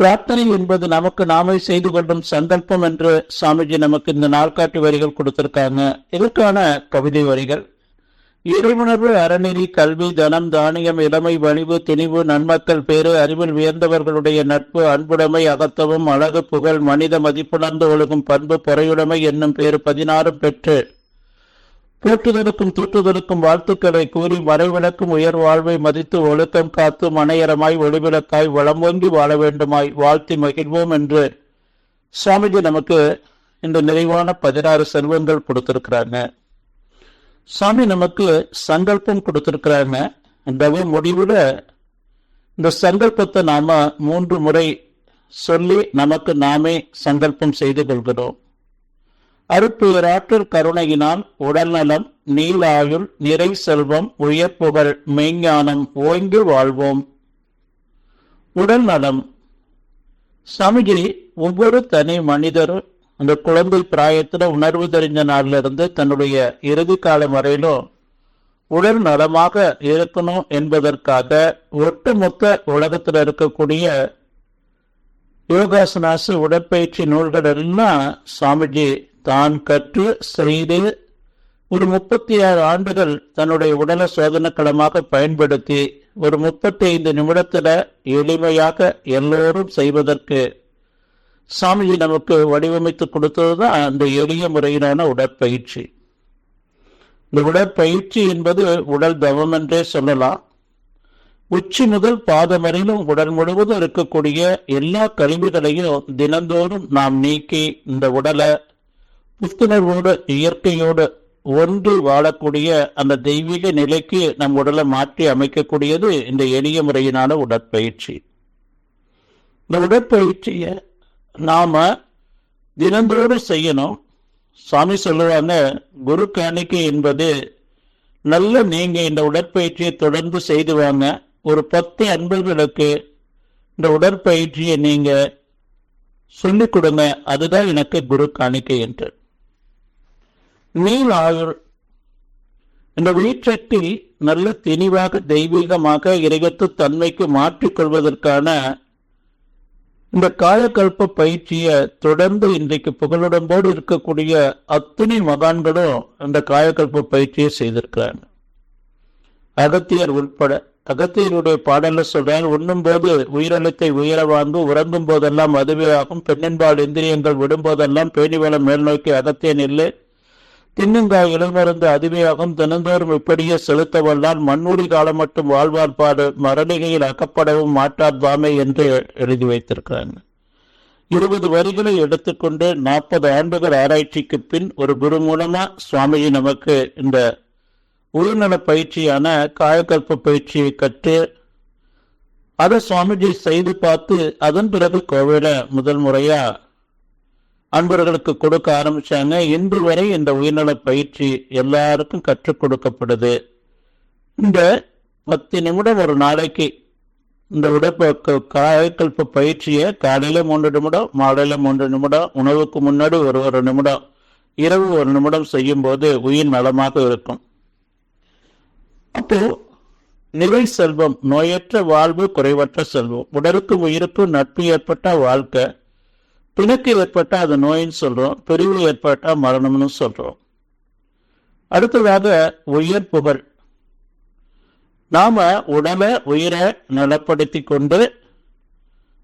பிரார்த்தனை என்பது நமக்கு நாமே செய்து கொள்ளும் சந்தர்ப்பம் என்று சுவாமிஜி நமக்கு இந்த நாள்காட்டி வரிகள் கொடுத்திருக்காங்க. இதற்கான கவிதை வரிகள். இறைவுணர்வு அறநெறி கல்வி தனம் தானியம் இளமை வணிவு திணிவு நன்மக்கள் பேறு அறிவில் உயர்ந்தவர்களுடைய நட்பு அன்புடைமை அகத்தவும் அழகு புகழ் மனித மதிப்புணர்ந்து ஒழுகும் பண்பு பொறையுடைமை என்னும் பேறு பதினாறும் பெற்று போற்றுதலுக்கும் தூற்றுதலுக்கும் வாழ்த்துக்களை கூறி மறைவிளக்கும் உயர் வாழ்வை மதித்து ஒழுக்கம் காத்து மனையரமாய் ஒளிவிளக்காய் வளம் ஓங்கி வாழ வேண்டுமாய் வாழ்த்தி மகிழ்வோம் என்று சுவாமிஜி நமக்கு இந்த நிறைவான பதினாறு செல்வங்கள் கொடுத்திருக்கிறாங்க. சாமி நமக்கு சங்கல்பம் கொடுத்திருக்கிறாங்க. அந்த முடிவுல இந்த சங்கல்பத்தை நாம மூன்று முறை சொல்லி நமக்கு நாமே சங்கல்பம் செய்து கொள்கிறோம். அருட்புயராற்றல் கருணையினால் உடல்நலம் நீலாயுள் நிறை செல்வம் உயர் புகழ் மெய்ஞானம் ஓய்ந்து வாழ்வோம். உடல் நலம் சாமிஜி ஒவ்வொரு தனி மனிதரும் அந்த குழந்தை பிராயத்தில் உணர்வு தெரிஞ்ச நாள்ல இருந்து தன்னுடைய இறுதி காலம் வரையிலும் உடல் நலமாக இருக்கணும் என்பதற்காக ஒட்டுமொத்த உலகத்தில் இருக்கக்கூடிய யோகாசனாசு உடற்பயிற்சி நூல்கள் எல்லாம் சுவாமிஜி தான் கற்று செய்து ஒரு முப்பத்தி ஆறு ஆண்டுகள் தன்னுடைய உடலை சோதனைக்களமாக பயன்படுத்தி ஒரு முப்பத்தி ஐந்து நிமிடத்துல எளிமையாக எல்லோரும் செய்வதற்கு சாமிஜி நமக்கு வடிவமைத்து கொடுத்ததுதான் அந்த எளிய முறையிலான உடற்பயிற்சி. இந்த உடற்பயிற்சி என்பது உடல் தவம் என்றே சொல்லலாம். உச்சி முதல் பாதம் வரையிலும் உடல் முழுவதும் இருக்கக்கூடிய எல்லா கழிவுகளையும் தினந்தோறும் நாம் நீக்கி இந்த உடலை புத்துணர்வோடு இயற்கையோடு ஒன்று வாழக்கூடிய அந்த தெய்வீக நிலைக்கு நம் உடலை மாற்றி அமைக்கக்கூடியது இந்த எளிய முறையினான உடற்பயிற்சி. இந்த உடற்பயிற்சியை நாம தினந்தோடு செய்யணும். சாமி சொல்லுவாங்க குரு காணிக்கை என்பது நல்ல நீங்க இந்த உடற்பயிற்சியை தொடர்ந்து செய்து வாங்க. ஒரு பத்து அன்பர்களுக்கு இந்த உடற்பயிற்சியை நீங்க சொல்லிக் கொடுங்க. அதுதான் எனக்கு குரு காணிக்கை என்று. நீல் ஆயுள் இந்த வீற்றத்தில் நல்ல தெளிவாக தெய்வீகமாக இறைவத்து தன்மைக்கு மாற்றிக்கொள்வதற்கான இந்த காயக்கல்ப பயிற்சியை தொடர்ந்து இன்றைக்கு புகழுடம்போடு இருக்கக்கூடிய அத்துணை மகான்களும் இந்த காயக்கல்ப பயிற்சியை செய்திருக்கிறாங்க அகத்தியர் உட்பட அகத்தியருடைய பாடல சொல்றாங்க உண்ணும் போது உயிரலத்தை உயர வாழ்ந்து உறங்கும் போதெல்லாம் அதுவே ஆகும். பெண்ணின்பால் இந்திரியங்கள் விடும் போதெல்லாம் பேணிவளம் மேல் நோக்கி அகத்தியன் இல்லை. தின்னுங்காய் இளமருந்து அதுவேயாகும் தினந்தோறும் இப்படியே செலுத்த வல்லால் மண்ணூடி காலம் மட்டும் வாழ்வார் பாடு மரணிகையில் அக்கப்படவும் மாட்டார் தாமே என்று எழுதி வைத்திருக்கிறாங்க. இருபது வரிகளை எடுத்துக்கொண்டு நாற்பது ஆண்டுகள் ஆராய்ச்சிக்கு பின் ஒரு குரு மூலமா சுவாமிஜி நமக்கு இந்த உள்நல பயிற்சியான காயக்கற்ப பயிற்சியை கற்று அதை சுவாமிஜி செய்து பார்த்து அதன் பிறகு கோவில முதல் முறையா அன்பர்களுக்கு கொடுக்க ஆரம்பிச்சாங்க. இன்று வரை இந்த உயிர்நல பயிற்சி எல்லாருக்கும் கற்றுக் கொடுக்கப்படுது. இந்த பத்து நிமிடம் ஒரு நாளைக்கு இந்த உடற்ப காயக்கல்ப பயிற்சியை காலையில மூன்று நிமிடம் மாலையில மூன்று நிமிடம் உணவுக்கு முன்னாடி ஒரு ஒரு நிமிடம் இரவு ஒரு நிமிடம் செய்யும் போது உயிர் நலமாக இருக்கும். அப்போ நிலை செல்வம் நோயற்ற வாழ்வு குறைவற்ற செல்வம். உடலுக்கும் உயிருக்கும் நட்பு ஏற்பட்ட வாழ்க்கை பிணக்கு ஏற்பட்டா அது நோயின்னு சொல்றோம் பிரிவு ஏற்பட்டா மரணம்னு சொல்றோம். அடுத்ததாக உயர் புகழ். நாம உடலை உயிரை நலப்படுத்தி கொண்டு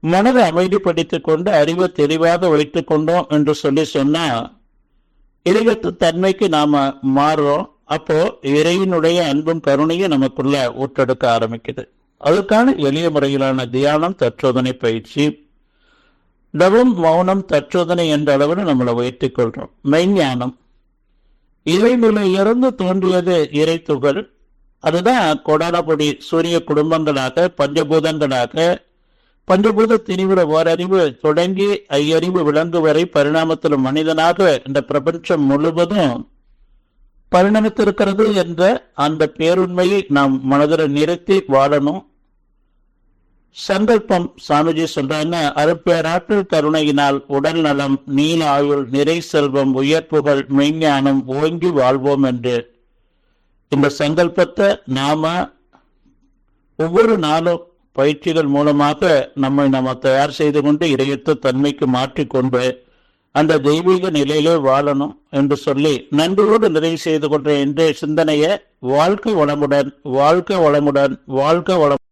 மனதை அமைதிப்படுத்திக் கொண்டு அறிவை தெளிவாக வைத்துக் கொண்டோம் என்று சொல்லி சொன்னா இறைவத்து தன்மைக்கு நாம மாறுறோம். அப்போ இறைவனுடைய அன்பும் கருணையும் நமக்குள்ள ஊற்றெடுக்க ஆரம்பிக்குது. அதுக்கான எளிய முறையிலான தியானம் தற்சோதனை பயிற்சி தவம் மௌனம் தற்சோதனை என்ற அளவில் நம்மளை உயர்த்திக் கொள்றோம் மெய்ஞானம் இறைநிலை இருந்து தோன்றியது இறை துகள் அதுதான் கொடாலப்படி சூரிய குடும்பங்களாக பஞ்சபூதங்களாக பஞ்சபூத திணிவுற ஓரறிவு தொடங்கி ஐயறிவு விலங்கு வரை பரிணாமத்தில் மனிதனாக இந்த பிரபஞ்சம் முழுவதும் பரிணமித்திருக்கிறது என்ற அந்த பேருண்மையை நாம் மனதில் நிறுத்தி வாழணும் சங்கல்பம் சாமிஜி சொல்றாங்க அருப்பேராற்றல் கருணையினால் உடல் நலம் நீல ஆயுள் நிறை செல்வம் உயர்ப்புகள் மெய்ஞானம் ஓங்கி வாழ்வோம் என்று. இந்த சங்கல்பத்தை நாம ஒவ்வொரு நாளும் பயிற்சிகள் மூலமாக நம்மை நம்ம தயார் செய்து கொண்டு இறையத்த தன்மைக்கு மாற்றிக்கொண்டு அந்த தெய்வீக நிலையிலே வாழணும் என்று சொல்லி நன்றியோடு நிறைவு செய்து கொண்ட இன்றைய சிந்தனையை வாழ்க்கை வளமுடன் வாழ்க்கை வளமுடன் வாழ்க்கை வளம்